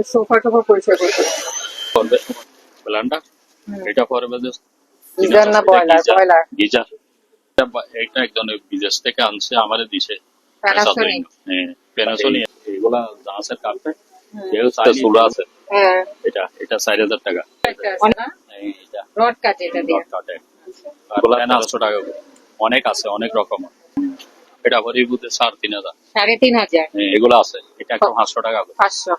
আমাদের সোফা টোফা পরিচয় করতে এটা গিজার না বয়লার বয়লার গিজার এটা বিদেশ থেকে আনছে আমারে দিছে। প্যানাসোনিক প্যানাসোনিক এগুলা জাহাজের কার্পেট কেউ আছে। হ্যাঁ। এটা এটা চার হাজার টাকা। না এই এটা রড কাটে এটা। দিয়ে। রড এগুলা পাঁচশো টাকা করে। অনেক আছে অনেক রকম। এটা হরিবুতে সাড়ে তিন হাজার। সাড়ে তিন হাজার। হ্যাঁ, এগুলো আছে। এটা একটা পাঁচশো টাকা করে। পাঁচশো।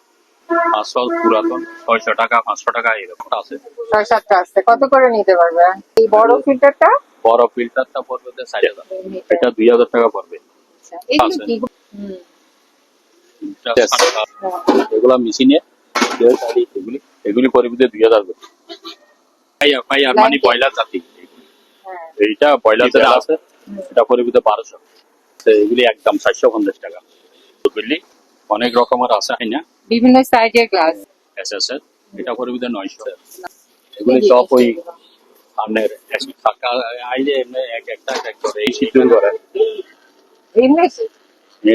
পাঁচশো পুরাতন ছয়শো টাকা পাঁচশো টাকা এরকম আছে। ছয় সাতটা আছে। কত করে নিতে পারবে? এই বড় ফিল্টারটা? বড় ফিল্টারটা পড়বে চার হাজার। এটা দুই হাজার টাকা পড়বে। এগুলো আছে। কি হুম, এটা এগুলা মেশিনে এগুলি এগুলি পরিবিতে দুই হাজার করে। পাইয়া পাইয়া মানে. বয়লার জাতি। হ্যাঁ। এইটা বয়লার যেটা আছে এটা পরিবিতে বারোশো। এগুলি একদম সাতশো পঞ্চাশ টাকা। বুঝলি? অনেক রকমের আছে হয় না? বিভিন্ন সাইজের গ্লাস এস এর এটা পরিবিতে নয়শো। এগুলি সব ওই এক- টাকা আইলে এমনি এক একটা এক করে। এই শিডিউল করে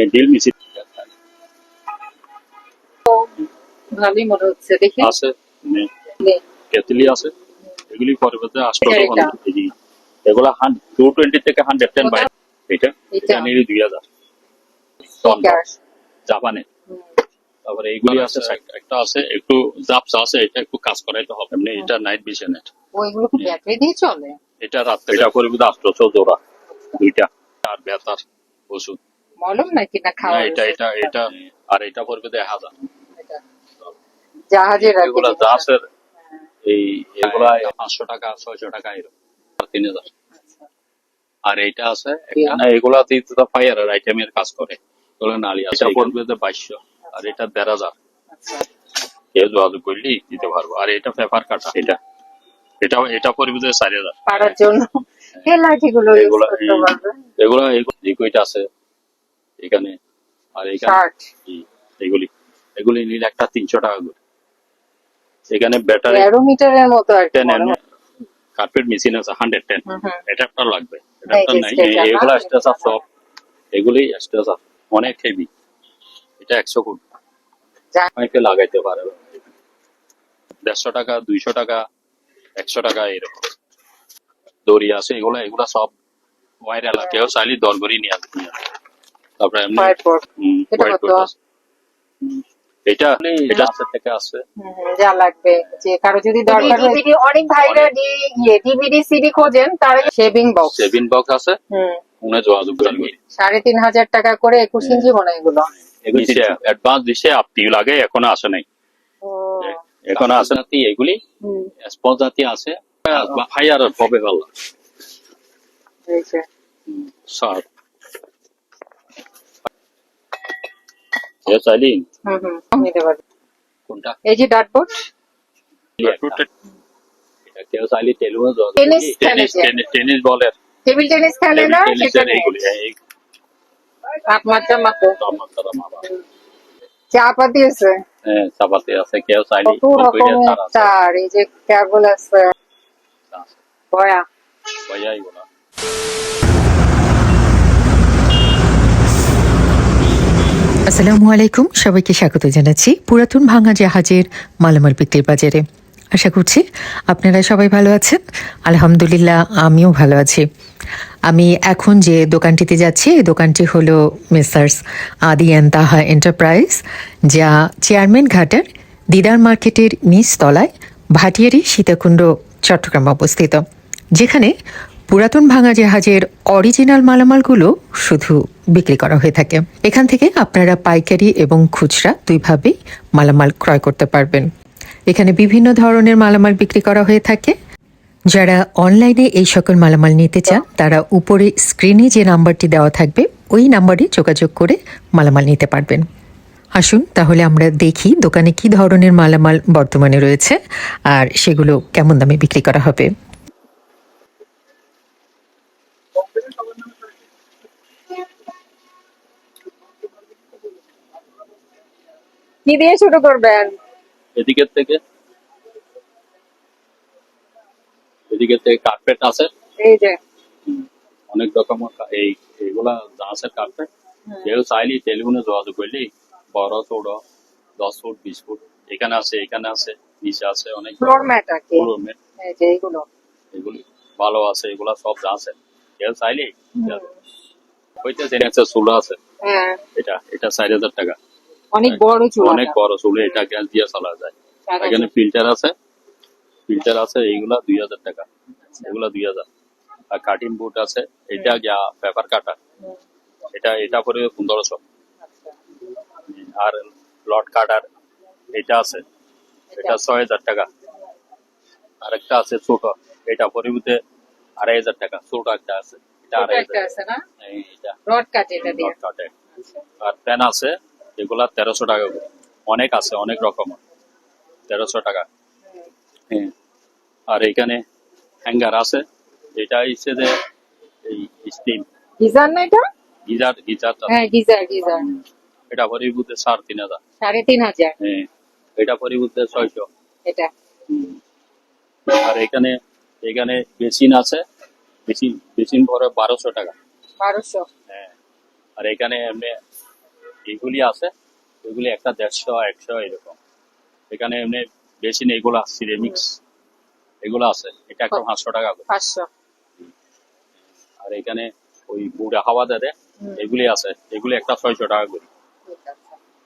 ডিল মিশি ভালোই মনে হচ্ছে দেখি। আছে নে। কেতলি আছে। এগুলি পরিবর্তে এটা। কেজি এগুলা টু টোয়েন্টি থেকে হান্ড্রেড টেন বাই এটা এটা। নিয়ে দুই হাজার। জাপানে। তারপরে এইগুলি আছে একটা- আছে একটু জাপসা আছে এটা একটু কাজ করাইতে হবে। এমনি এটা নাইট ভিশনের ও এগুলো কি ব্যাটারি দিয়ে চলে? এটা রাত্রে এটা পরিবর্তে আটশো জোড়া দুইটা। আর বেতার ওষুধ মলম নাকি না খাওয়া এটা এটা এটা আর এটা পরিবর্তে এক হাজার জাহাজের কি জাহাজের এই এগুলা পাঁচশো টাকা ছয়শো টাকা এরকম। আর তিন হাজার। আচ্ছা। আর এইটা আছে এগুলা ফায়ারের আইটেমের কাজ করে। এগুলো নালি আছে এটা পড়বে বাইশশো। আর এটা দেড় হাজার কেউ যোগাযোগ করলি দিতে পারব। আর এটা পেপার কাটা। এটা এটা এটা পড়বে তো চার হাজার। পাড়ার জন্য। এগুলা এগুলা আছে। এখানে। আর এখানে এগুলি এগুলি নিলে একটা তিনশো টাকা করে। এখানে ব্যাটারি মতো। কার্পেট মেশিন আছে হান্ড্রেড টেন। লাগবে। যে নাই? এগুলো সব এগুলি অনেক হেভি এটা একশো ফুট। যা- অনেকে লাগাইতে পারে দেড়শো টাকা দুইশো টাকা একশো টাকা এরকম। দড়ি আছে এগুলো এগুলো সব এলাকা কেউ চাইলে দর করে নিয়ে আসবে। তারপরে এমনি এটা এটা এটা আছে থেকে আছে। যা লাগবে। যে কারও যদি দরকার হয় ডিভিডি অনেক ভাইরা ইয়ে ডিভিডি সিডি খোঁজেন তার শেভিং বক্স সেভিন বক্স আছে। হুম। ফোনে যোগাযোগ করবে সাড়ে তিন হাজার টাকা করে একুশ ইঞ্চি মনে হয় এগুলো। অ্যাডভান্স দিছে আপনি লাগে এখনও আসে নাই। এখনও আসে না এগুলি স্পঞ্জ জাতি আছে। ফায়ার হবে ভালো। চাইলি। কোনটা? এই যে ডাটবোর্ড কেউ চাইলে টেনিস। টেনিস টেনিস বলের। টেবিল টেনিস খেলে না? সেটা টেনিসের নেই। এইগুলি এই তাপমাত্রা মাপে। তাপমাত্রা মাপা। চা আছে? হ্যাঁ চাপাতি আছে কেউ চাইলে কত তার এই যে কেবল আছে। বয়া ভাইয়াই বলা। আসসালামু আলাইকুম সবাইকে স্বাগত জানাচ্ছি পুরাতন ভাঙা জাহাজের মালামাল বিক্রির বাজারে। আশা করছি আপনারা সবাই ভালো আছেন। আলহামদুলিল্লাহ আমিও ভালো আছি। আমি এখন যে দোকানটিতে যাচ্ছি, এই দোকানটি হলো মিসার্স আদি অ্যান্ড তাহা এন্টারপ্রাইজ, যা চেয়ারম্যান ঘাটের দিদার মার্কেটের নিচ তলায় ভাটিয়ারি সীতাকুণ্ড, চট্টগ্রাম অবস্থিত, যেখানে পুরাতন ভাঙা জাহাজের অরিজিনাল মালামালগুলো শুধু বিক্রি করা হয়ে থাকে। এখান থেকে আপনারা পাইকারি এবং খুচরা দুইভাবেই মালামাল ক্রয় করতে পারবেন। এখানে বিভিন্ন ধরনের মালামাল বিক্রি করা হয়ে থাকে। যারা অনলাইনে এই সকল মালামাল নিতে চান তারা উপরে স্ক্রিনে যে নাম্বারটি দেওয়া থাকবে ওই নাম্বারে যোগাযোগ করে মালামাল নিতে পারবেন। আসুন তাহলে আমরা দেখি দোকানে কি ধরনের মালামাল বর্তমানে রয়েছে আর সেগুলো কেমন দামে বিক্রি করা হবে। কি দিয়ে শুরু করবেন? এদিকের থেকে। এদিকের থেকে কার্পেট আছে এই যে। অনেক রকমের এই এগুলা জাহাজের কার্পেট কেউ চাইলে টেলিফোনে যোগাযোগ করলি বড় ছোট দশ ফুট বিশ ফুট এখানে আছে এখানে আছে নিচে আছে অনেক ফ্লোর ম্যাট আর কি। পুরো মেট এই যে এগুলি ভালো আছে এগুলা সব আছে কেউ চাইলে ওইটা জেনে আছে চুলা আছে। হ্যাঁ। এটা এটা চার হাজার টাকা। অনেক বড় চুল অনেক বড় চুলে এটা গ্যাস দিয়ে চলা যায়। এখানে ফিল্টার আছে ফিল্টার আছে এইগুলা দুই হাজার টাকা। এগুলা দুই হাজার। আর কাটিং বুট আছে এটা গিয়া পেপার কাটা এটা এটা পরে পনেরোশো। আর লট কাটার এটা আছে এটা ছয় হাজার টাকা। আরেকটা আছে ছোট এটা পরিবর্তে আড়াই হাজার টাকা। ছোট একটা আছে এটা আড়াই হাজার এটা। রড কাট এটা দিয়ে। লট কাটে আর প্যান আছে এগুলা তেরোশো টাকা অনেক আছে অনেক রকম তেরোশো টাকা। হ্যাঁ। আর এখানে হ্যাঙ্গার আছে। এটা হচ্ছে যে এই স্টিম গিজার না এটা? গিজার গিজারটা। হ্যাঁ গিজার গিজার। এটা পরিবর্তে সাড়ে তিন হাজার। সাড়ে তিন হাজার? হ্যাঁ এটা পরিবর্তে ছয়শো। এটা। আর এখানে এখানে বেসিন আছে। বেসিন বেসিন ভরে বারোশো টাকা। বারোশো? হ্যাঁ। আর এখানে এমনি এগুলি আছে। এগুলি একটা দেড়শো একশো এরকম। এখানে এমনি বেসিন এগুলো সিরেমিক্স এগুলো আছে এটা একটা পাঁচশো টাকা করে। পাঁচশো। আর এখানে ওই বুড়া হাওয়া হুম। এগুলি আছে এগুলি একটা ছয়শো টাকা করে।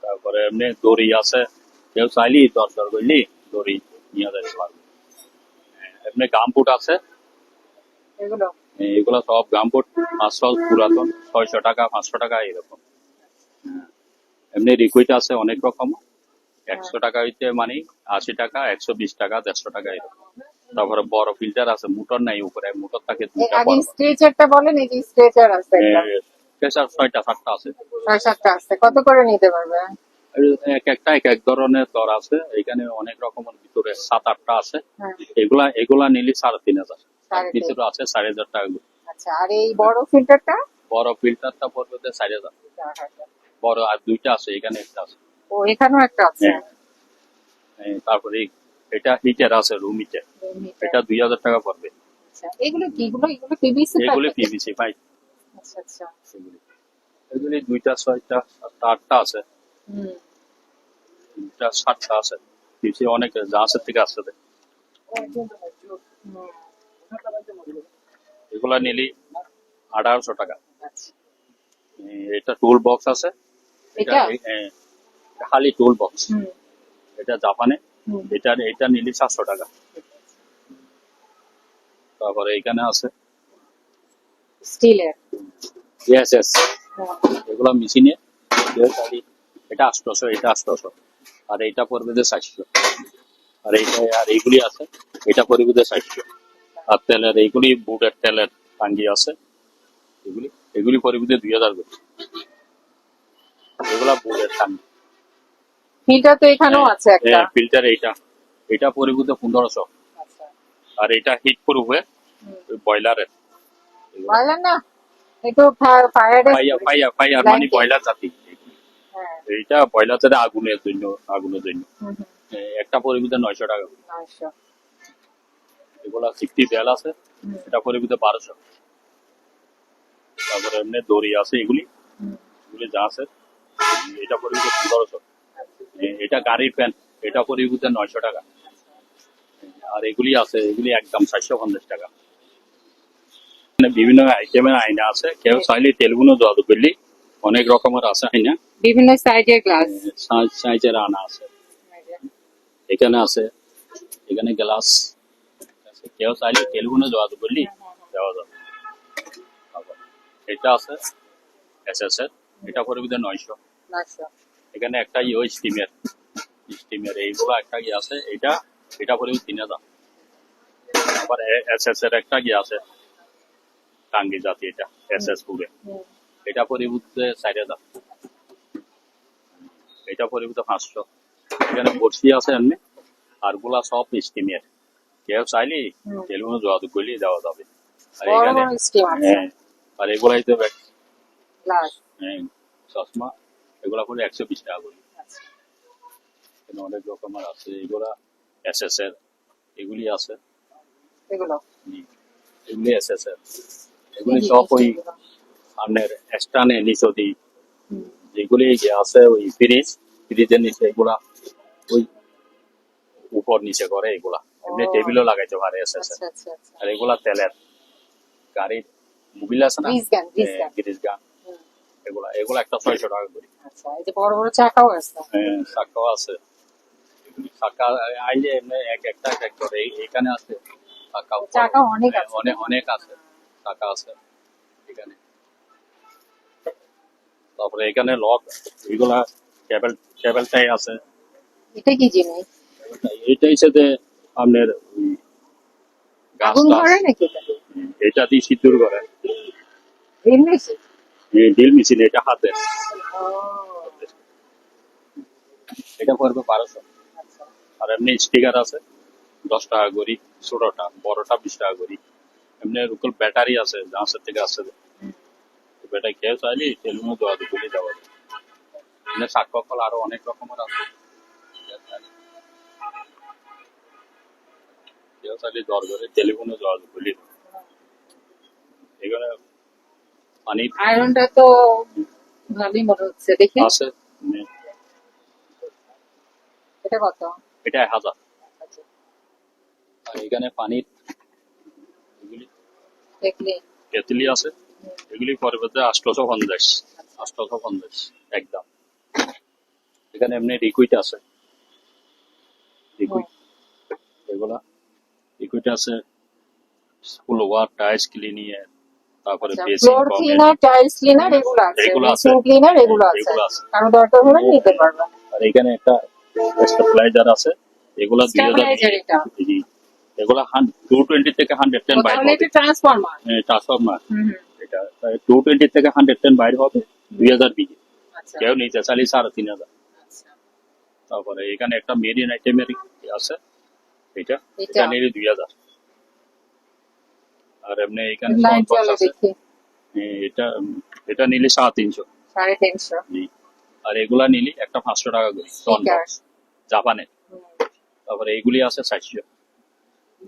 তারপরে এমনি দড়ি আছে কেউ চাইলি দরকার করলি দড়ি নিয়ে যেতে পারবে হ্যাঁ, এমনি গামপুট আছে। এগুলো? এগুলো সব গামপুট পাঁচশো পুরাতন ছয়শো টাকা পাঁচশো টাকা এরকম। হ্যাঁ। এমনি রিকুইট আছে অনেক রকম। একশো টাকা হইতে মানে আশি টাকা একশো বিশ টাকা দেড়শো টাকা এরকম। তারপরে বড় ফিল্টার আছে মোটর নাই উপরে মোটর থাকে দুইটা আগে স্ট্রেচারটা বলেন এই যে স্ট্রেচার আছে। প্রেশার ছয়টা সাতটা আছে। ছয় সাতটা আছে। কত করে নিতে পারবে? এক একটা এক এক ধরনের দর আছে। এখানে অনেক রকমের ভিতরে সাত আটটা আছে। হ্যাঁ। এগুলা এগুলা নিলে সাড়ে তিন হাজার। ভিতরে আছে চার হাজার টাকা আচ্ছা আর এই বড় ফিল্টারটা বড় ফিল্টারটা পড়বে চার হাজার। বড় আর দুইটা আছে এখানে একটা আছে। ও এখানেও একটা আছে। হ্যাঁ। তারপরে এটা হিটার আছে রুম হিটার এটা দুই হাজার টাকা পড়বে। আচ্ছা এগুলো কি? এগুলো এগুলো পিভিসি এগুলি পিভিসি পাই আচ্ছা আচ্ছা। এগুলি। দুইটা ছয়টা আটটা আছে। দুইটা সাতটা আছে। পিভিসি অনেক জাহাজের থেকে আসছে। এগুলা নিলি আঠারোশো টাকা। এটা টুল বক্স আছে। এটা? হ্যাঁ, খালি টুল বক্স এটা জাপানে। এটা এটা নিলে সাতশো টাকা। তারপরে এখানে আছে। স্টিলের। ইয়েস ইয়েস এগুলা মেশিনে এটা আটশোশো এটা আটশোশো। আর এইটা পড়বে যে চারশো। আর এইটা আর এইগুলি আছে এটা পড়বে যে চারশো। আর তেলের এইগুলি বুটের তেলের টাঙ্গি আছে। এগুলি এগুলি পড়বে যে দুই হাজার করে। এগুলা বুটের টাঙ্গি। ফিল্টার তো এখানেও আছে একটা। হ্যাঁ ফিল্টার এইটা। এটা পড়বে যে পনেরোশো। আচ্ছা। আর এটা হিট করবে হুম। বয়লারের বললেন না? একটু ফায়ার ফাইয়া ফাইয়া ফাইয়ার মানে বয়লার জাতি। হ্যাঁ। এইটা বয়লার জাতি আগুনের জন্য আগুনের জন্য। এ, একটা পরিবিতে নয়শো টাকা। নয়শো। এগুলা সিক্সটি দেয়াল আছে এটা পরিবিতে বারোশো। তারপরে এমনি দড়ি আছে এগুলি। এগুলি যা আছে এটা পরিবিতে পনেরোশো। এ- এটা গাড়ির প্যান্ট এটা পরিবিতে নয়শো টাকা। আর এগুলি আছে এগুলি একদম চারশো পঞ্চাশ টাকা। বিভিন্ন আইটেমের আয়না আছে কেউ চাইলে তেলগুলো জাদু করলি অনেক রকমের আছে আয়না। বিভিন্ন সাইজের গ্লাস সাইজের আনা আছে। এখানে আছে এখানে গ্লাস কেউ চাইলে তেলগুলো জাদু করলি দেওয়া যাবে। এটা আছে এস এস এর এটা যে নয়শো। নয়শো। এখানে একটা ইয়ে স্টিমের স্টিমের এইগুলো একটা ইয়ে আছে এটা এটা পড়বে তিন হাজার। আবার এস এস এর একটা ইয়ে আছে টাঙ্গি জাতি এটা এস এস পুরে। এটা পরিবর্তে চার হাজার। এটা পরিবর্তে পাঁচশো। এখানে বড়শি আছে এমনি আরগুলা সব স্টিমের কেউ চাইলি। তেলগুলো যোগাযোগ করলে দেওয়া যাবে। আর এখানে হ্যাঁ আর এগুলাই তো ব্যাগ হ্যাঁ, চশমা। এগুলা করে একশো বিশ টাকা করে। আচ্ছা। অনেক রকমের আছে। এগুলা এস এস এর এগুলি আছে। এগুলি? এস এস এর এগুলি সব ওই আপনার স্টানে নিচদি হুম। যেগুলি যে আছে ওই ফ্রিজ ফ্রিজের নিচে এগুলা ওই উপর নিচে করে এগুলা। এমনি টেবিলও লাগাইতে পারে এসে এসে। আচ্ছা আর এগুলা তেলের গাড়ির মোবিল আছে না? গ্রিস গান গ্রিস গান গ্রিস গান হুম, এগুলা এগুলা একটা ছয়শো টাকা করে। আচ্ছা এই যে বড় বড় চাকাও আছে। হ্যাঁ, চাকাও আছে। চাকা আইলে এমনি এক একটা এক এক করে এখানে আছে। চাকা চাকা অনেক হ্যাঁ, আছে। অনেক অনেক আছে। চাকা আছে এখানে। তারপরে এখানে লক এগুলা কেবল কেবলটাই আছে। এটা কি জিনিস? এটা হিসেবে আপনার আগুন ধরে নাকি এটা? এটা দিয়ে সিদ্ধুর করে ড্রিল মেশিন এটা হাতে। এটা পড়বে বারোশো। আর এমনি স্টিকার আছে দশ টাকা করি ছোটটা বড়টা বিশ টাকা করি। এমনি রুকল ব্যাটারি আছে জাহাজের থেকে আসছে ব্যাটারি খেয়ে চাইলে টেলিফোনে দেওয়া তুলে দেওয়া যায়। এমনি শাক কল আরও অনেক রকমের আছে। কেউ চাইলে দর করে টেলিফোনে দেওয়া তুলি এখানে পানি আয়রনটা তো ভালোই মনে হচ্ছে দেখি। আছে এটা কত? এটা এক হাজার। আর এখানে পানির কেতলি আছে। এগুলি পরবর্তী আষ্টশো পঞ্চাশ আষ্টশো পঞ্চাশ একদম। এখানে এমনি লিকুইড আছে। লিকুইড এগুলা লিকুইড আছে। ফ্লোয়ার টাইলস ক্লিনিয়ার তারপরে ফ্লোর ক্লিনার টাইলস ক্লিনার এগুলো আছে। বেসিন ক্লিনার এগুলো আছে। কারও দরকার হলে নিতে পারবে। আর এখানে একটা স্টেবিলাইজার আছে। এগুলা দুই হাজার Stabilizer জি এগুলা টু টোয়েন্টি থেকে হান্ড্রেড টেন বাইর হবে। ট্রান্সফরমার ট্রান্সফরমার হুম হুম, এটা টু টোয়েন্টি থেকে হান্ড্রেড টেন বাইর হবে। দুই হাজার বিঘে আচ্ছা। কেউ নিতে চাইলে সাড়ে তিন হাজার। আচ্ছা। তারপরে এখানে একটা মেরিন আইটেমের আছে। এটা। এটা? এটা নিলে দুই হাজার। আর এমনি এখানে লাইট জ্বলে। দেখি। এটা এটা নিলে সাড়ে তিনশো। সাড়ে তিনশো। আর এগুলা নিলে একটা পাঁচশো টাকা করে box, জাপানে। তারপরে এগুলি আছে চারশো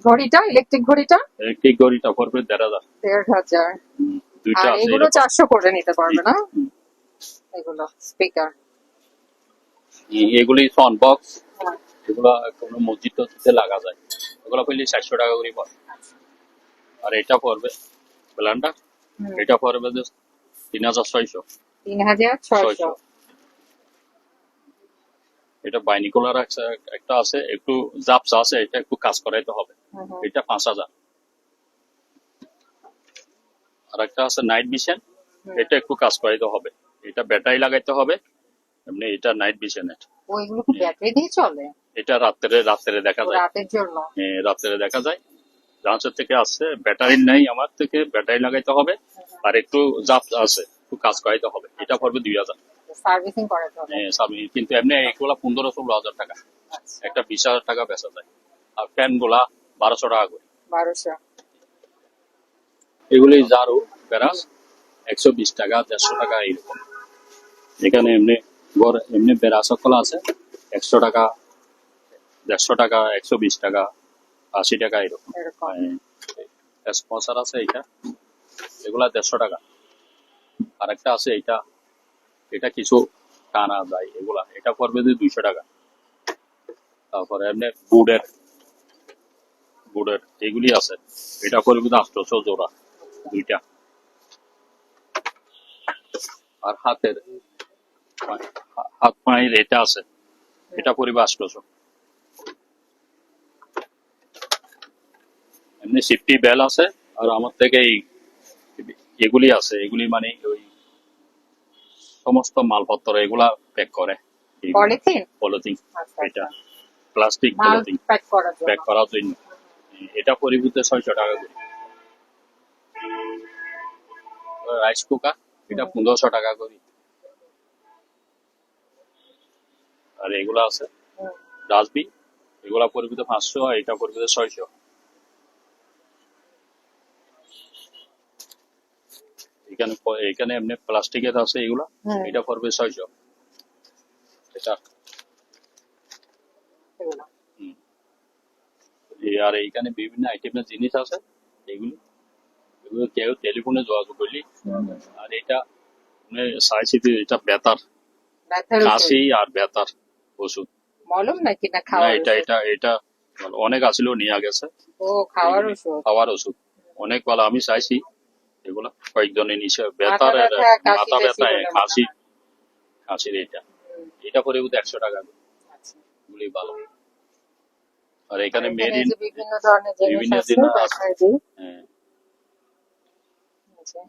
ঘড়িটা ইলেকট্রিক ঘড়িটা? ইলেকট্রিক গড়িটা পড়বে দেড় হাজার। দেড় হাজার। দুইটা আছে এগুলো। চারশো করে নিতে পারবে না? এগুলো স্পিকার এগুলি সাউন্ড বক্স এগুলা কোনো মসজিদ টসজিদে লাগা যায়। এগুলো পেলে চারশো টাকা করে পড়ে। আর এটা পড়বে ব্লান্ডার এটা পড়বে যে তিন হাজার ছয়শো। তিন হাজার ছয়শো। এটা বাইনিকুলার একটা আছে একটু জাপসা আছে এটা একটু কাজ করাইতে হবে। এটা পাঁচ হাজার। আর একটা আছে নাইট ভিশন এটা একটু কাজ করাইতে হবে। এটা ব্যাটারি লাগাইতে হবে এমনি এটা নাইট ভিশনের। ও এগুলো কি ব্যাটারি দিয়ে চলে? এটা রাত্রে রাত্রে দেখা যায়। রাতের জন্য। এ, রাত্রে দেখা যায়। জাহাজের থেকে আসছে ব্যাটারি নেই আমার থেকে ব্যাটারি লাগাইতে হবে আর একটু জাপ আছে একটু কাজ করাইতে হবে। এটা পড়বে দুই হাজার। সার্ভিসিং করাতে হবে। এ, কিন্তু এমনি এগুলা পনেরো ষোলো হাজার টাকা। আচ্ছা। একটা বিশ হাজার টাকা বেচা যায়। আর ফ্যানগুলা বারোশো টাকা করে। বারোশো। এগুলি জারু প্যারাস একশো বিশ টাকা দেড়শো টাকা এইরকম এখানে এমনি গড় এমনি বেড়া সকল আছে একশো টাকা দেড়শো টাকা একশো বিশ টাকা। আশি টাকা এরকম। স্পন্সার আছে এটা এগুলা দেড়শো টাকা। আর একটা আছে এটা এটা কিছু টানা যায় এগুলা। এটা পড়বে যে দুইশো টাকা। তারপরে এমনি বুডের বুডের এগুলি আছে। এটা পড়বে আটশোশো জোড়া দুইটা। আর হাতের হাত পায়ের এটা আছে। এটা পড়বে আটশোশো এমনি সিফটি বেল আছে আর আমার থেকে এই এগুলি আছে এগুলি মানে ওই সমস্ত মালপত্র এগুলা প্যাক করে। পলিথিন পলিথিন আচ্ছা এটা প্লাস্টিক পলিথিন প্যাক করার জন্য। এটা পরিবর্তে ছয়শো টাকা করে। রাইস কুকার এটা পনেরোশো টাকা করে। আর এগুলা আছে। ডাস্টবিন এগুলা পরিবর্তে পাঁচশো আর এটা পরিবর্তে ছয়শো। এখানে এখানে এমনি প্লাস্টিকের আছে এগুলা এটা পড়বে ছয়শো। এটা। আর এইখানে বিভিন্ন আইটেমের জিনিস আছে এগুলো। এগুলো কেউ টেলিফোনে যোগাযোগ করলি। আর এটা মানে চাইছি যে এটা বেতার। কাশি আর বেতার ওষুধ। মলম নাকি না খাওয়ার এটা এটা এটা অনেক আসছিল নিয়ে গেছে। ও খাওয়ার ওষুধ। খাওয়ার ওষুধ। অনেক ভালো আমি চাইছি। এগুলা কয়েকজনে নিচে ব্যথার মাথা ব্যথা, কাশি কাশির এটা এটা করে একশো টাকা আচ্ছা। গুলি ভালো। আর এখানে মেরিন বিভিন্ন ধরনের জিনিস আছে হ্যাঁ, আচ্ছা,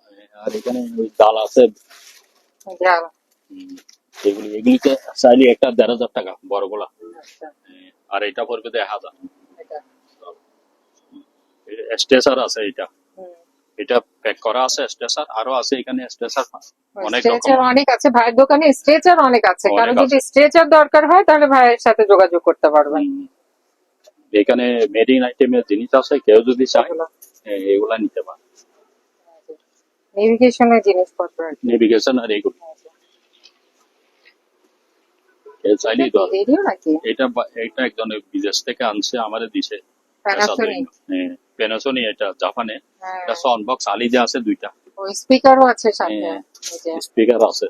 আর এখানে ওই ডাল আছে। এগুলি এগুলিতে চাইলে একটা দেড় হাজার টাকা বড় গোলা। আচ্ছা। হ্যাঁ, আর এটা পড়বে দেড় হাজার। স্টেসার আছে এটা। এটা প্যাক করা আছে স্টেসার আরও আছে এখানে স্টেসার অনেক স্ট্রেচার অনেক আছে ভাইয়ের দোকানে স্ট্রেচার অনেক আছে। কারণ যদি স্ট্রেচার দরকার হয় তাহলে ভাইয়ের সাথে যোগাযোগ করতে পারবেন। এখানে মেডিন আইটেমের জিনিস আছে কেউ যদি চায় এগুলা। নিতে পারে। নেভিগেশনের জিনিসপত্র নেভিগেশন আর এগুলো। চাইলেই তো এটা এটা বিদেশ থেকে আনছে আমাদের দিছে। প্যানাসোনিক পেনাসোনি এটা জাপানে হ্যাঁ। এটা সাউন্ড বক্স আলি যে আছে দুইটা। স্পিকারও আছে সাথে হ্যাঁ। যে, স্পিকার আছে।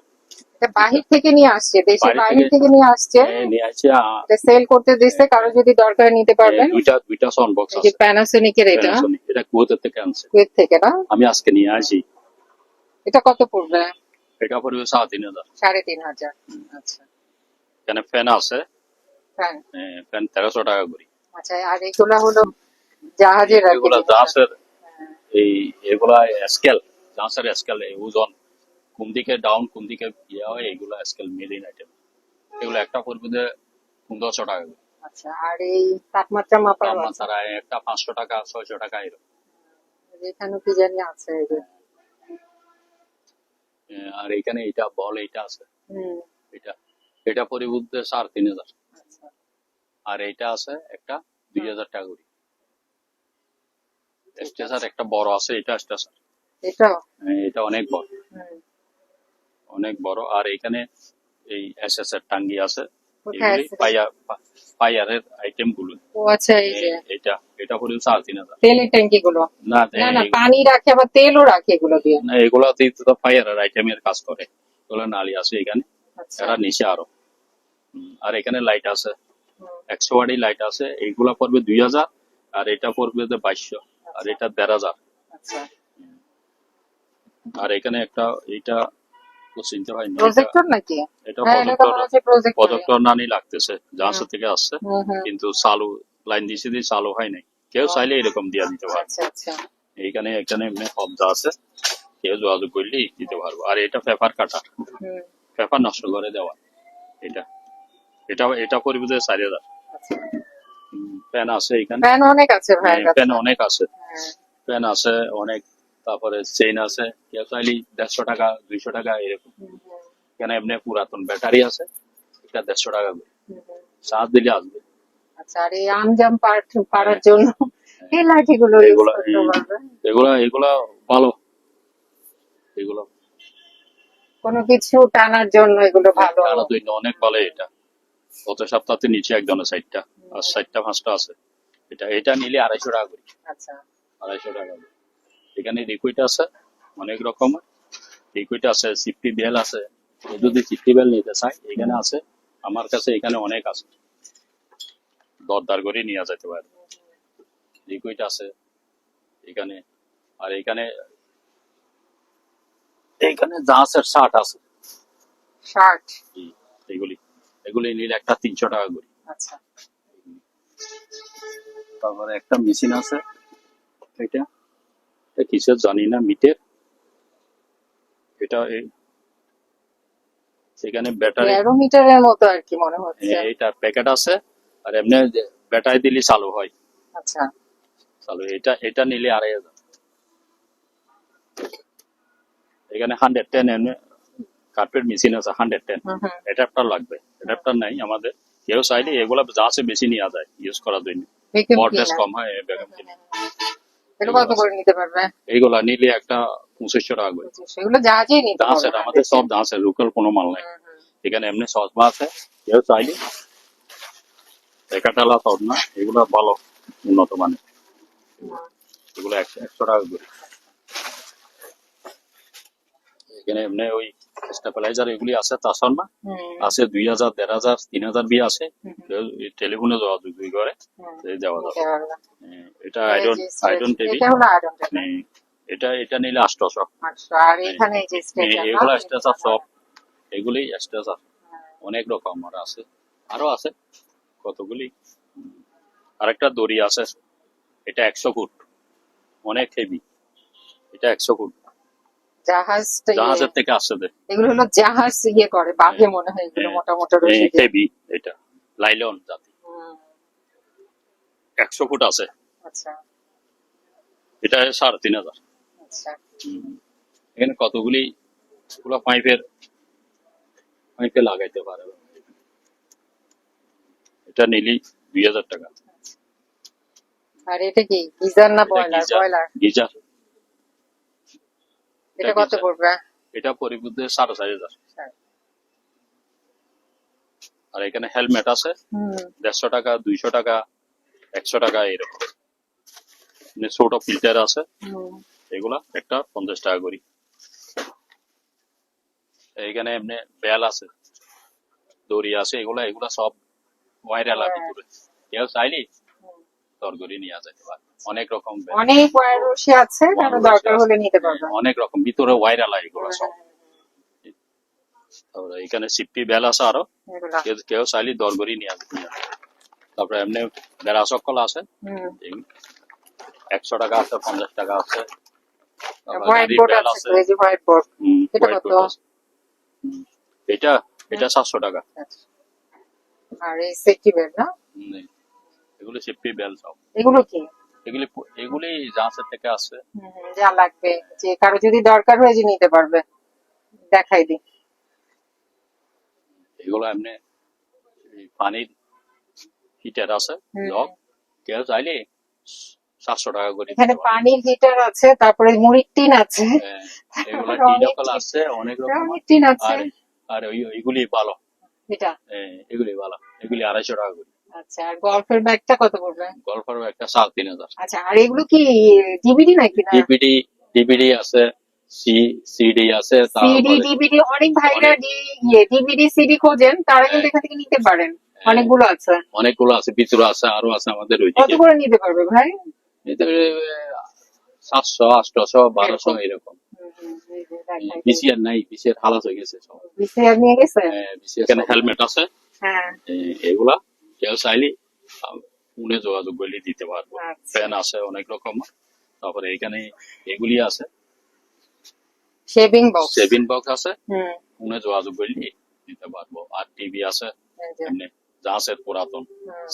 বাহির থেকে নিয়ে আসছে দেশের বাইরে থেকে- নিয়ে আসছে। নিয়ে আসছে এটা সেল করতে দিচ্ছে কারও যদি দরকার নিতে পারবেন। দুইটা দুইটা সাউন্ড বক্স আছে। প্যানাসোনিকের এটা। এটা কুয়েতের থেকে আনছে। কুয়েত থেকে না? আমি আজকে নিয়ে আসি। এটা কত পড়বে? এটা পড়বে সাড়ে তিন হাজার। সাড়ে তিন হাজার। আচ্ছা। এখানে ফ্যান আছে। ফ্যান ফ্যান তেরোশো টাকা করি। আচ্ছা আর এগুলা হলো জাহাজের এগুলা জাহাজের হ্যাঁ, এই এগুলা স্কেল জাহাজের স্কেল ওজন কোন দিকে ডাউন কোন দিকে ইয়ে হয় এগুলা স্কেল মেলিন আইটেম এগুলো একটা যে পনেরোশো টাকা আচ্ছা আর এই তাপমাত্রা মাপার তাপমাত্রা একটা পাঁচশো টাকা ছয়শো টাকা এরকম। এখানে কি জানি আছে এই যে। এ, আর এখানে এটা বল এটা আছে। হুম। এটা এটা পরিবর্তে সাড়ে তিন হাজার। আচ্ছা। আর এটা আছে একটা দুই হাজার টাকা করে। স্টেশন একটা বড় আছে এটা স্টেশন এটাও এটা? অনেক বড়। অনেক বড়। আর এখানে এই এর টাঙ্গি আছে। আছে? আইটেমগুলো ও আচ্ছা এই যে। এটা এটা সাড়ে তিন হাজার। তেলের ট্যাঙ্কি গুলো না না পানি রাখে আবার তেলও রাখে এগুলো দিয়ে? না এগুলো তো ফায়ারের আইটেমের কাজ করে। এগুলো নালি আছে এখানে। আচ্ছা। এরা নিচে আরও। আর এখানে লাইট আছে। একশো ওয়াটি লাইট আছে। এইগুলা পড়বে দুই হাজার আর এটা পড়বে বাইশশো। আর এটা দেড় হাজার আচ্ছা। আর এখানে একটা চিনতে না এটা- প্রজেক্টর নাকি? এটা হ্যাঁ প্রজেক্টর প্রজেক্টর প্রজেক্টর নানি লাগতেছে জাহাজ থেকে আসছে হুম হুম। কিন্তু চালু লাইন দিছে দিয়ে চালু হয় নাই। কেউ চাইলে এরকম দিয়া দিতে আচ্ছা আচ্ছা। এইখানে এখানে এমনি আছে কেউ যোগাযোগ দিতে পারব। আর এটা পেপার কাটা হুম। পেপার নষ্ট করে দেওয়া এটা। এটা এটা পড়বে যে চারি হাজার। প্যান আছে এখানে? অনেক আছে কাছে। প্যান অনেক আছে। হ্যাঁ, প্যান আছে অনেক। তারপরে চেইন আছে। কেউ চাইলে দেড়শো টাকা দুইশো টাকা এরকম। এমনি পুরাতন ব্যাটারি আছে। এটা দেড়শো টাকা করে। চার্জ দিলে আসবে। আচ্ছা আর এই আমজাম পাড়ার জন্য এই লাঠিগুলো এগুলো এগুলা ভালো। এগুলো। কোনো কিছু টানার জন্য এগুলো ভালো? আরও দুই অনেক ভালো এটা। গত সপ্তাহে নিচে একজনের সাইডটা আর সাইডটা পাঁচটা আছে। এটা এটা নিলে আড়াইশো টাকা করি। আচ্ছা। আড়াইশো টাকা। এখানে লিকুইড আছে অনেক রকমের। লিকুইড আছে সিফটি বেল আছে। যদি সিফটি বেল নিতে চায় এখানে আছে। আমার কাছে এখানে অনেক আছে। দরদার করে নিয়ে যেতে পারে। লিকুইড আছে এখানে। আর এখানে এখানে জাহাজের শার্ট আছে। শার্ট এগুলি। এগুলি নিলে একটা তিনশো টাকা করে। আচ্ছা। তারপরে একটা মেশিন আছে। এটা এটা কিসের জানি না মিটের। এটা এই সেখানে ব্যাটারি ব্যারোমিটারের মতো আর কি মনে হচ্ছে। এটা প্যাকেট আছে। আর এমনি ব্যাটারি দিলে চালু হয়। আচ্ছা। চালু এটা এটা নিলে আড়াই হাজার। এখানে হান্ড্রেড টেন এমনি কার্পেট মেশিন আছে হান্ড্রেড টেন অ্যাডাপ্টার লাগবে। অ্যাডাপ্টার নাই আমাদের। কেউ চাইলে এগুলা যা আছে বেশি নেওয়া যায় ইউজ করার জন্য ভ্যাকুয়াম ভোল্টেজ ক্লিনার কম হয় ভ্যাকুয়াম ক্লিনার এটা কত করে নিতে পারবে এইগুলা নিলে একটা পঁচিশশো টাকা করে সেগুলো জাহাজেই নিতে দাঁসের পারবে আমাদের সব দাঁসের লোকাল কোনো মাল নাই হুম, হুম। এখানে এমনি সসমা আছে কেউ চাইলে একাটালা সব না এগুলো ভালো উন্নত মানের এগুলো একশো একশো টাকা করে এখানে এমনি ওই স্টেবিলাইজার এগুলি আছে তাছাড়া না আছে দুই হাজার দেড় হাজার তিন হাজার বি আছে। টেলিফোনে যোগাযোগ দুই করে। দেওয়া যাবে। হ্যাঁ, এটা এটা আয়রন টেবিল হ্যাঁ, এটা এটা নিলে আর এখানে এই এগুলো স্ট্রেচার সব। এগুলি স্ট্রেচার অনেক রকম আর আছে। আরও আছে। কতগুলি। আরেকটা দড়ি আছে। এটা একশো ফুট। অনেক হেভি এটা একশো ফুট। জাহাজ জাহাজের থেকে আসছে এগুলো হলো জাহাজ ইয়ে করে বাঘে মনে হয় এগুলো হ্যাঁ। মোটা মোটা রশি হেভি এটা লাইলন জাতি। একশো ফুট আছে। আচ্ছা। এটা সাড়ে তিন হাজার। আচ্ছা। এখানে কতগুলি পুরো পাইপের পাইপে লাগাইতে পারে? এটা নিলি দুই হাজার টাকা। আর এটা কি গিজার না বয়লার বয়লার গিজার। এটা কত পড়বে? এটা পরিবুদ্ধে সাড়ে চার হাজার। আর এখানে হেলমেট আছে। দেড়শো টাকা দুইশো টাকা একশো টাকা এরকম। মানে ছোট ফিল্টার আছে। এগুলা একটা পঞ্চাশ টাকা করি। এইখানে এমনি বেল আছে দড়ি আছে এগুলা এগুলা সব হ্যাঁ। ভিতরে কেউ চাইলি হুম। তর করে নিয়ে যেতে পারে অনেক রকম অনেক ওয়্যার রশি আছে কারও দরকার হলে নিতে পারবে। অনেক রকম ভিতরে ওয়াইরালা এগুলো সব। তারপরে এখানে সিপি বেল আছে আরও। কেউ- চাইলি দর নিয়ে যেতে পারে। তারপরে এমনি বেড়া সকল আছে। একশো টাকা আছে পঞ্চাশ টাকা আছে। এটা এটা সাতশো টাকা। আর এই সেফটি বেল্ট না? এগুলি সিপি বেল সব এগুলো কি? এগুলি এগুলি জাহাজের থেকে হুম, যা লাগবে। যে কারও যদি দরকার হয় যে নিতে পারবে। দেখাই দি এগুলো এমনি পানির হিটার আছে। জগ কেউ চাইলে সাতশো টাকা করে এখানে পানির হিটার আছে তারপরে মুড়ির টিন আছে। হ্যাঁ, এগুলো টিনকল আছে অনেক রকম টিন আছে। আর আর ওই- ওইগুলি ভালো। এটা? হ্যাঁ, এগুলি ভালো। এগুলি আড়াইশো টাকা করে। আচ্ছা আর গল্ফের ব্যাগটা কত পড়বে? গল্ফের একটা সাড়ে তিন হাজার। আচ্ছা আর এগুলো কি ডিভিডি নাকি না? ডিভিডি ডিভিডি আছে সি সিডি আছে সিডি ডিভিডি অনেক ভাইরা ইয়ে ডিভিডি সিডি খোঁজেন তারা কিন্তু এখান থেকে নিতে পারেন। অনেকগুলো আছে। অনেকগুলো আছে ভিতরে আছে আরও আছে আমাদের কত করে নিতে পারবে ভাই? সাতশো আটশো বারোশো এরকম। বিসিআর নাই বিসিআর হয়ে গেছে বিসিআর নিয়ে গেছে? বিসিআর হেলমেট আছে। হ্যাঁ। এগুলা কেউ চাইলে ফোনে যোগাযোগ করলে দিতে পারব। আচ্ছা। ফ্যান আছে অনেক রকম তারপরে এখানে এগুলি আছে। শেভিং বক্স আছে। ফোনে যোগাযোগ করলে দিতে পারব। আর টিভি আছে। এমনি জাহাজের পুরাতন।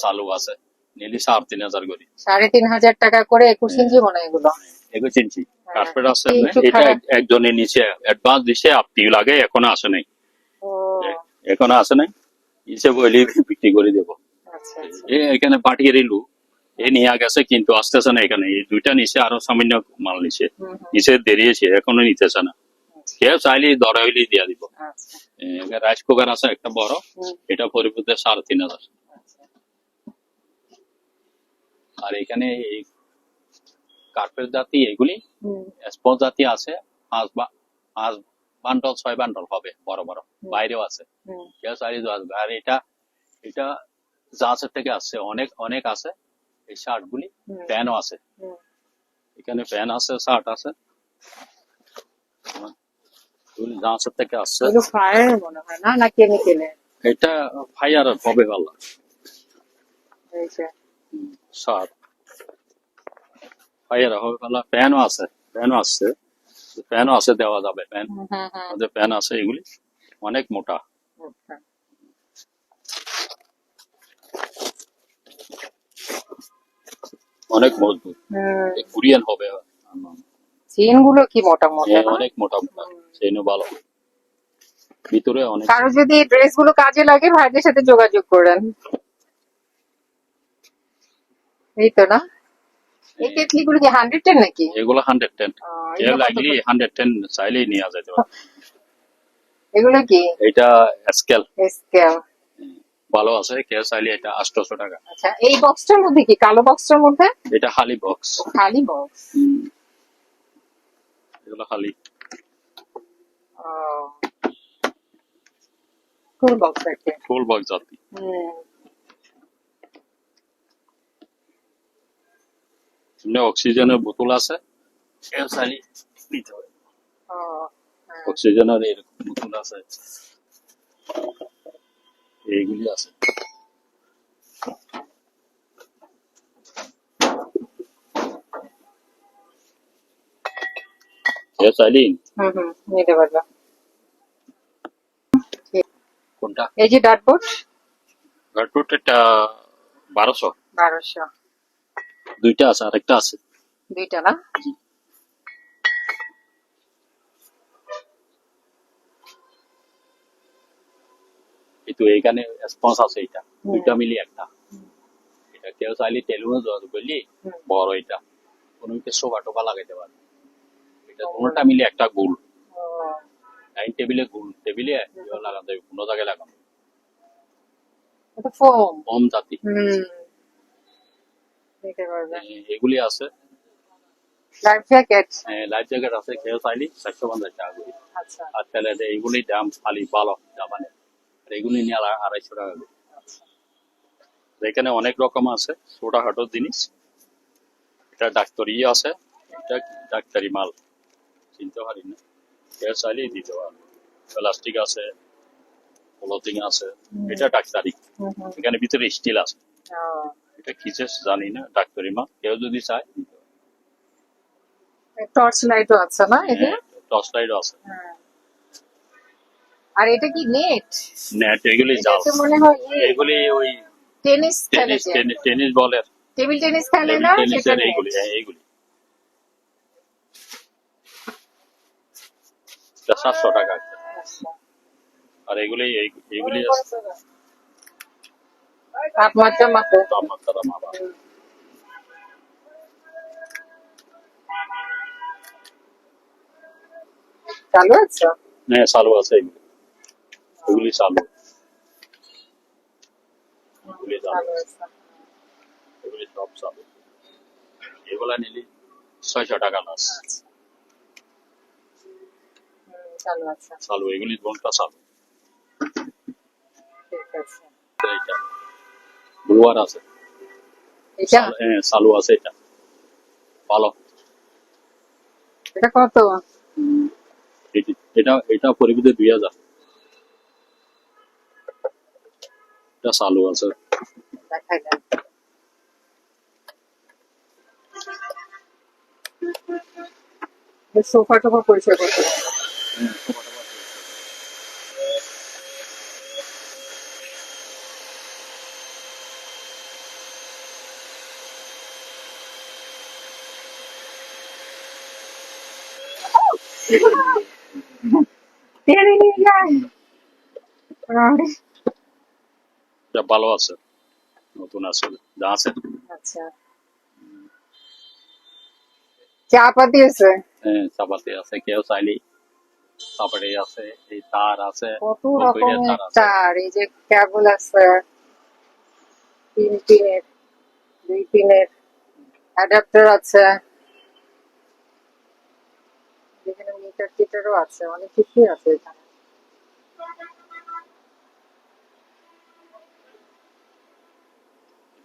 চালু আছে। নিলি সাড়ে তিন হাজার করে। সাড়ে তিন হাজার টাকা করে একুশ ইঞ্চি মনে এগুলো। এগুলো ইঞ্চি। হ্যাঁ। কার্পেট আছে। এমনি। একটু এটা একজনের নিচে অ্যাডভান্স দিছে। আপনি লাগে এখনও আসে নাই। এখনও আসে নাই। হিসেবে বলি বিক্রি করে দেবো। এ এখানে পাঠিয়ে দিলু। এ নিয়ে গেছে কিন্তু আসতেছে না এখানে। এই দুইটা নিচে আরও সামান্য মাল নিচে দেরিয়েছে এখনও নিতেছে না। কেউ চাইলে দরা দিয়া দিব। আচ্ছা। রাইস কুকার আছে একটা বড়। এটা পরিবর্তে সাড়ে তিন হাজার। আচ্ছা। আর এখানে এই কার্পেট জাতি এগুলি স্পঞ্জ জাতি আছে পাঁচ বা- পাঁচ বান্ডল ছয় বান্ডল হবে বড় বড়। বাইরেও আছে। কেউ চাইলে আর এটা এটা জাহাজের থেকে আসছে অনেক অনেক আছে। এই শার্ট গুলি প্যানও আছে। এখানে ফ্যান আছে শার্ট আছে। জাহাজের থেকে মনে হয় না? না কেমিক্যালে এটা ফায়ার হবে ভালো শার্ট। ফায়ার হবে ভালো প্যানও আছে প্যানও আসছে প্যানও আছে দেওয়া যাবে প্যান। আমাদের প্যান আছে এগুলি। অনেক মোটা। অনেক মজবুত। কোরিয়ান হবে চেনগুলো কি মোটা মোটা? হ্যাঁ, অনেক মোটা মোটা। সেই ভালো। ভিতরে অনেক কারও যদি ড্রেসগুলো কাজে লাগে ভাইদের সাথে যোগাযোগ করেন। এই তো না? এই কেটলি গুলো কি হান্ড্রেড টেন নাকি? এগুলো হান্ড্রেড টেন কত লাগলে? হান্ড্রেড টেন চাইলেই নিয়ে যেতে পারে। এগুলো কি? এটা স্কেল স্কেল ভালো আছে কেউ চাইলে এটা আটশোশো টাকা। আচ্ছা এই বক্সটার মধ্যে কি? কালো বক্সটার মধ্যে? এটা খালি বক্স খালি বক্স এগুলো খালি ফুল বক্স কি ফুল বক্স জাতি। এমনি অক্সিজেনের বোতল আছে কেউ চাইলে নিতে হবে হ্যাঁ। অক্সিজেনের এরকম বোতল আছে। এইগুলি আছে। নিতে পারবে কোনটা? এই যে ডাটবোর্ড গাটপুট একটা বারোশো। বারোশো। দুইটা আছে আরেকটা আছে। দুইটা না? কিন্তু এইখানে স্পঞ্জ আছে এটা দুইটা মিলি একটা। এটা কেউ চাইলে তেলুনো জল বললি হুম। বড় এটা। কোনো কিছু সোফা টোফা লাগাইতে পারে এটা দুটা মিলি একটা গোল। ডাইনিং টেবিলে গোল। টেবিলে হবে কোনো জায়গায় লাগানো। এটা কম জাতি। এগুলি আছে। লাইফ জ্যাকেট হ্যাঁ লাইফ জ্যাকেট আছে। কেউ চাইলে চারশো পঞ্চাশ টাকা করে। আচ্ছা। আর তাহলে এইগুলি দাম খালি ভালো জাপানে আর এগুলি নিয়ে আড়াইশো টাকা করে। এখানে অনেক রকম আছে ছোটখাটো জিনিস। এটা ডাক্তারি আছে এটা ডাক্তারি মাল। চিনতে পারি না। কেউ চাইলেই দিতে পারবে। প্লাস্টিক আছে পলিথিন আছে এটা ডাক্তারি। এখানে ভিতরে স্টিল আছে। এটা কিসের জানি না ডাক্তারি মাল। কেউ যদি চায় টর্চ লাইটও আছে না এটা টর্চ লাইট আছে। হ্যাঁ। আর এটা কি নেট নেট এগুলি জাল। মনে হয় এগুলি ওই টেনিস টেনিস টেনিস- বলের। টেবিল টেনিস খেলে না সেটা এইগুলি এটা সাতশো টাকা। আর এগুলি আছে। তাপমাত্রা মাপে। তাপমাত্রা মাপা। চালু আছে? হ্যাঁ চালু আছে এগুলি। এগুলি চালু। এগুলি চালু। চালু আছে। আছে এগুলি সব চালু। এগুলা নিলি ছয়শো টাকা লাস আচ্ছা। চালু এগুলি ঘণ্টা চালু? এইটা। ব্লুয়ার আছে। এটা হ্যাঁ চালু আছে এটা। ভালো। এটা কত? এটি- এটা দুই হাজার। এটা চালু আছে দেখাই দেন সোফা টোফা পরিষ্কার করতে হবে। টেনে নিয়ে এটা ভালো আছে নতুন আছে যা আছে। আচ্ছা। চা আছে? হ্যাঁ চাপাতি আছে কেউ চাইলে চাপাটি আছে এই তার আছে কত রকমের তার এই যে কেবল আছে তিন পিনের দুই পিনের অ্যাডাপ্টার আছে। এখানে মিটার টিটারও আছে অনেক কিছুই আছে এখানে।